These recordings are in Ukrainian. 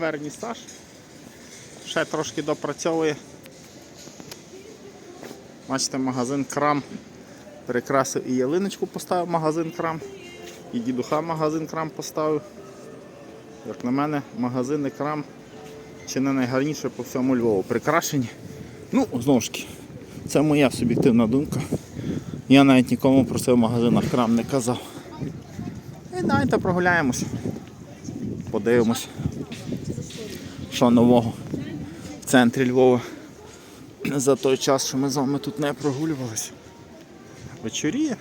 вернісаж. Ще трошки допрацьовує. Бачите, магазин крам. Перекрасив і ялиночку поставив магазин крам, і дідуха магазин крам поставив. Як на мене, магазини крам чи не найгарніше по всьому Львову. Прикрашені. Ну, знову ж таки, це моя суб'єктивна думка. Я навіть нікому про це в магазинах крам не казав. І давайте прогуляємось. Подивимось, що нового в центрі Львова за той час, що ми з вами тут не прогулювалися. Вечоріє.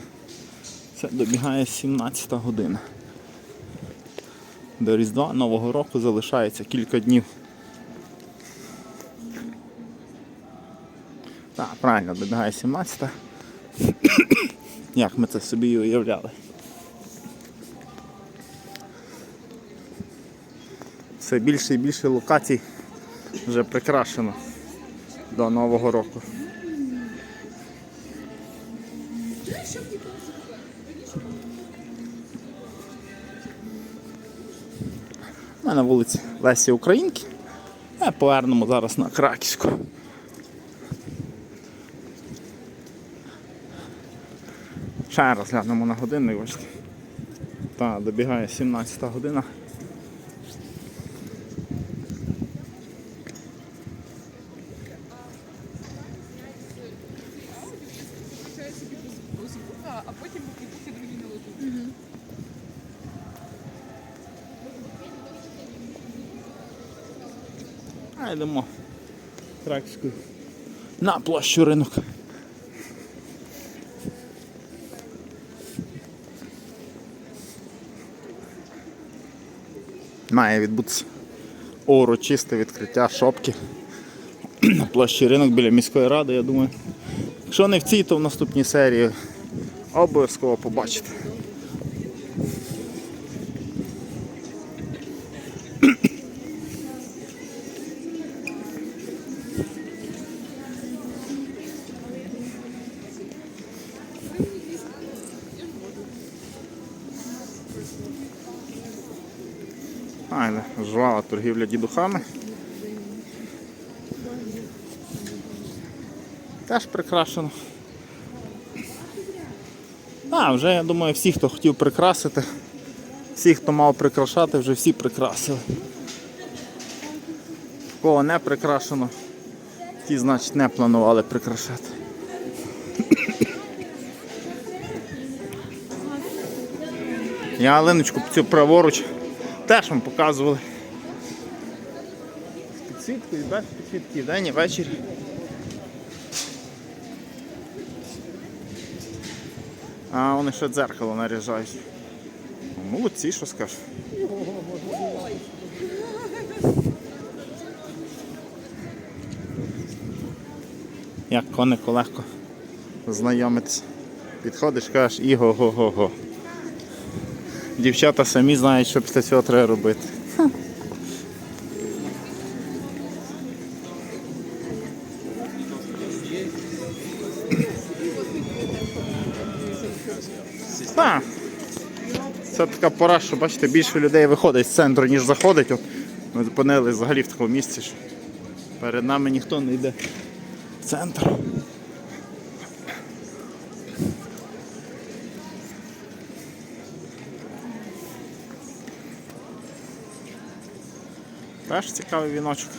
Це добігає 17 година. До Різдва Нового року залишається кілька днів. Так, правильно, добігає 17. Як ми це собі і уявляли. Все більше і більше локацій вже прикрашено до Нового року. Ми на вулиці Лесі Українки. А повернемо зараз на Краківську. Ще раз глянемо на годинник. бачите. Так, добігає 17 година. А йдемо Краківською на площу ринок. Має відбутися урочисте відкриття шопки на площі ринок біля міської ради, я думаю. Якщо не в цій, то в наступній серії обов'язково побачите. Айне, жвава торгівля дідухами. Теж прикрашено. А, вже я думаю, всі, хто хотів прикрасити, всі, хто мав прикрашати, вже всі прикрасили. Кого не прикрашено, ті, значить, не планували прикрашати. Я Алиночку цю праворуч теж вам показували. З підсвіткою, без підсвітки, вдень і ввечері. А вони ще дзеркало наряжають. Молодці, що скажеш. Як конику легко знайомитися. Підходиш, кажеш іго-го-го-го. Дівчата самі знають, що після цього треба робити. Так. Це така пора, що бачите, більше людей виходить з центру, ніж заходить. От ми зупинились взагалі в такому місці, що перед нами ніхто не йде в центр. Теж цікавий віночок.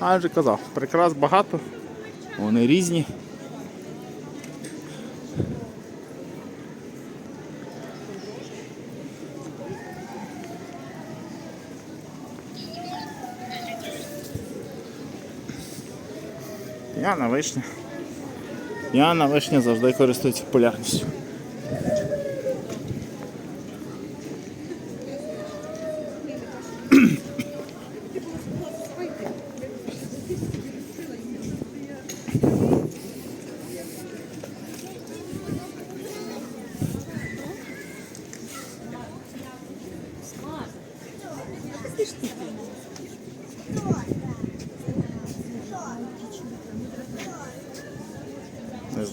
А я вже казав, прикрас багато, вони різні. Яна вишня. Яна вишня завжди користується популярністю.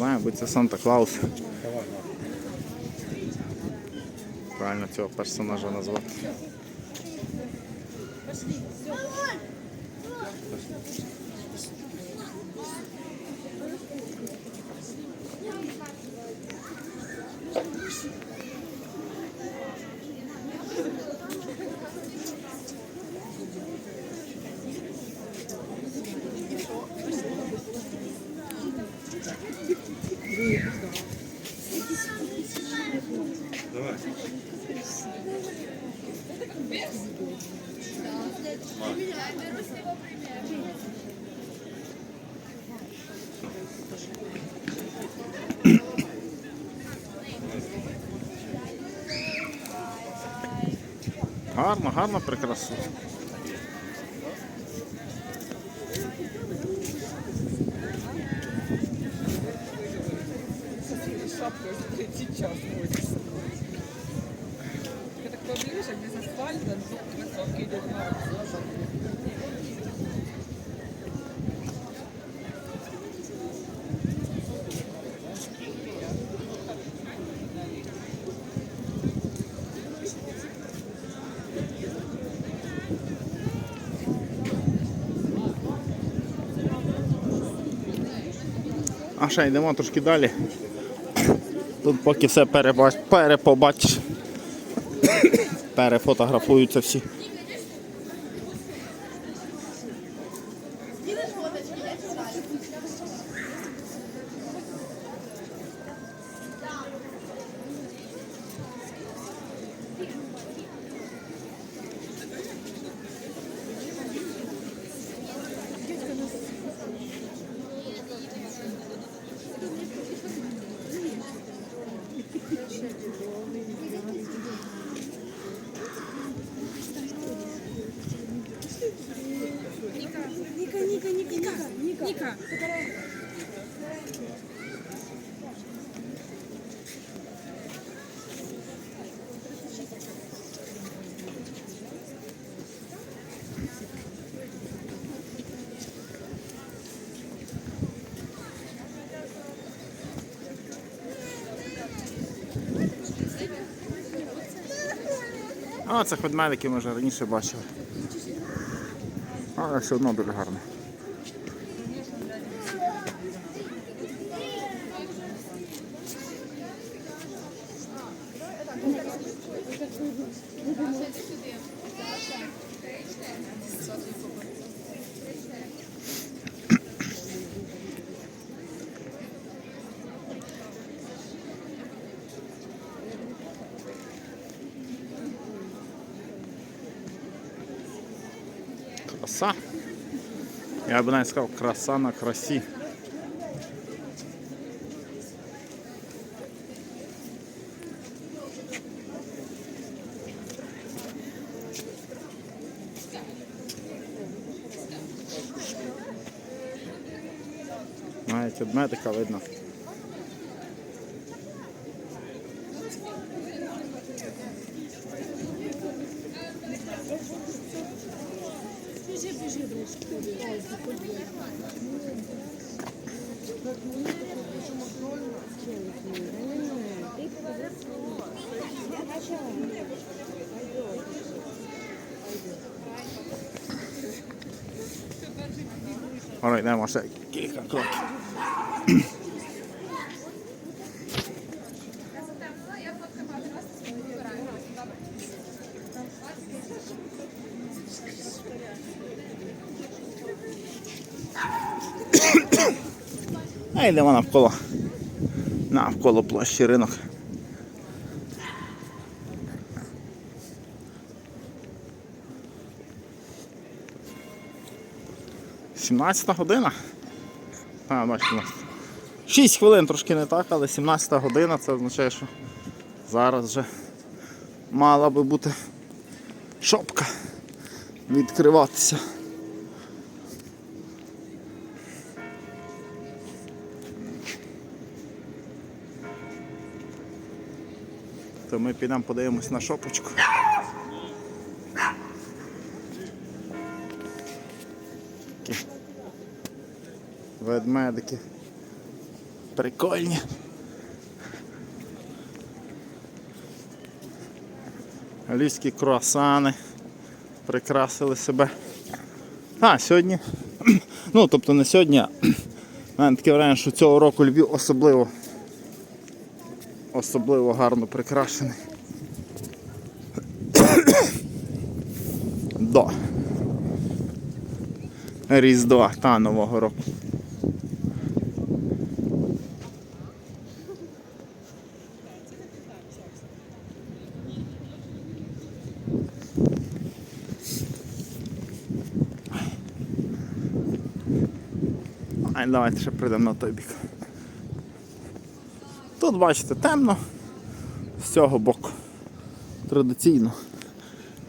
Не бути це Санта Клаус. Правильно цього персонажа назвати. Гарно, гарно, прекрасно. Шапка третій час ходить. Я так поближе, без асфальта, високий йде А ще йдемо трошки далі. Тут поки все перебач... перепобач, Перефотографуються всі. Ника. Ника. А, це ведмедики ми вже раніше бачили. Але все одно дуже гарно. Краса. Я би навіть сказав, краса на красі. Навіть від медика видно. Біжи, біжи, Ора, йдемо ще кілька кроків. А йдемо навколо. Навколо площі ринок. Сімнадцята година. А, бачите, у нас 6 хвилин трошки не так, але 17 година це означає, що зараз вже мала би бути шопка відкриватися. Ми підемо подивимось на шопочку. Ведмедики. Прикольні. Львівські круасани. прикрасили себе. А, сьогодні. Ну, тобто не сьогодні, а мене таке враження, що цього року Львів особливо особливо гарно прикрашений. До. Різдва та Нового року. Ай, давайте ще прийдемо на той бік. Тут, бачите, темно, з цього боку. Традиційно.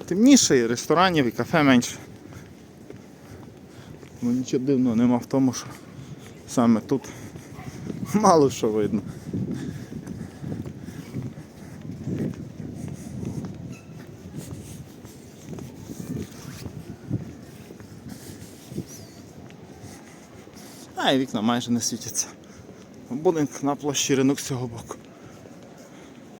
Темніше, і ресторанів, і кафе менше. Ну нічого дивного нема в тому, що саме тут мало що видно. А і вікна майже не світяться. Будинок на площі ринок з цього боку.